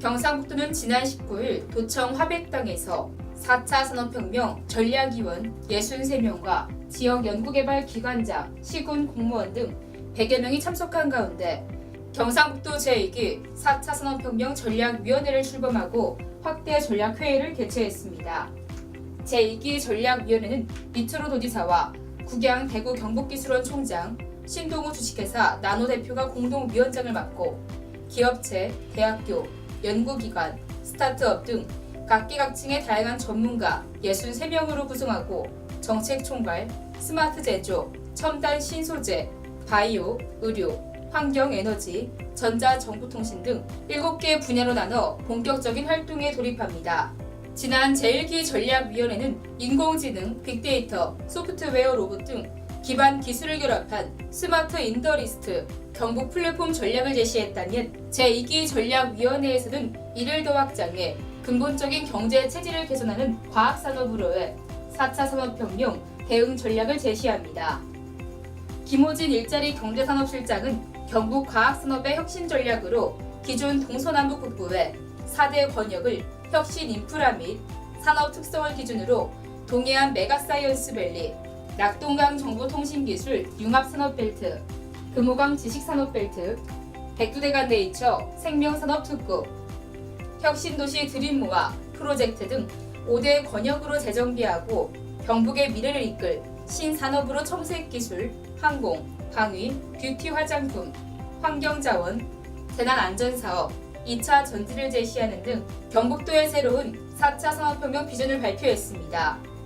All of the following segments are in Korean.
경상북도는 지난 19일 도청 화백당에서 4차 산업혁명 전략위원 63명과 지역 연구개발 기관장, 시군 공무원 등 100여 명이 참석한 가운데 경상북도 제2기 4차 산업혁명 전략위원회를 출범하고 확대 전략회의를 개최했습니다. 제2기 전략위원회는 이철호 도지사와 국양 대구 경북기술원 총장, 신동우 주식회사 나노 대표가 공동위원장을 맡고 기업체, 대학교, 연구기관, 스타트업 등 각기각층의 다양한 전문가 63명으로 구성하고 정책 총괄, 스마트 제조, 첨단 신소재, 바이오, 의료, 환경 에너지, 전자 정보통신 등 7개 분야로 나눠 본격적인 활동에 돌입합니다. 지난 제1기 전략위원회는 인공지능, 빅데이터, 소프트웨어 로봇 등 기반 기술을 결합한 스마트 인더리스트, 경북 플랫폼 전략을 제시했다는 제2기 전략위원회에서는 이를 더 확장해 근본적인 경제 체질을 개선하는 과학산업으로의 4차 산업혁명 대응 전략을 제시합니다. 김호진 일자리 경제산업실장은 경북 과학산업의 혁신 전략으로 기존 동서남북 북부의 4대 권역을 혁신 인프라 및 산업 특성을 기준으로 동해안 메가사이언스 밸리, 낙동강 정보통신기술 융합산업벨트, 금호강 지식산업벨트, 백두대간 네이처 생명산업특구, 혁신도시 드림모아 프로젝트 등 5대 권역으로 재정비하고 경북의 미래를 이끌 신산업으로 청색기술, 항공, 방위, 뷰티 화장품, 환경자원, 재난안전사업, 2차 전지를 제시하는 등 경북도의 새로운 4차 산업혁명 비전을 발표했습니다.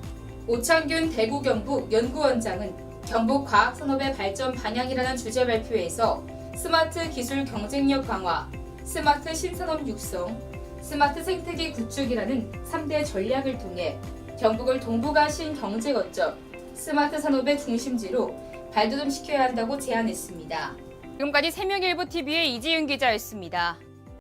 오창균 대구 경북 연구원장은 경북 과학 산업의 발전 방향이라는 주제 발표에서 스마트 기술 경쟁력 강화, 스마트 신산업 육성, 스마트 생태계 구축이라는 3대 전략을 통해 경북을 동북아 신경제 거점, 스마트 산업의 중심지로 발돋움시켜야 한다고 제안했습니다. 지금까지 생명일보 TV의 이지윤 기자였습니다.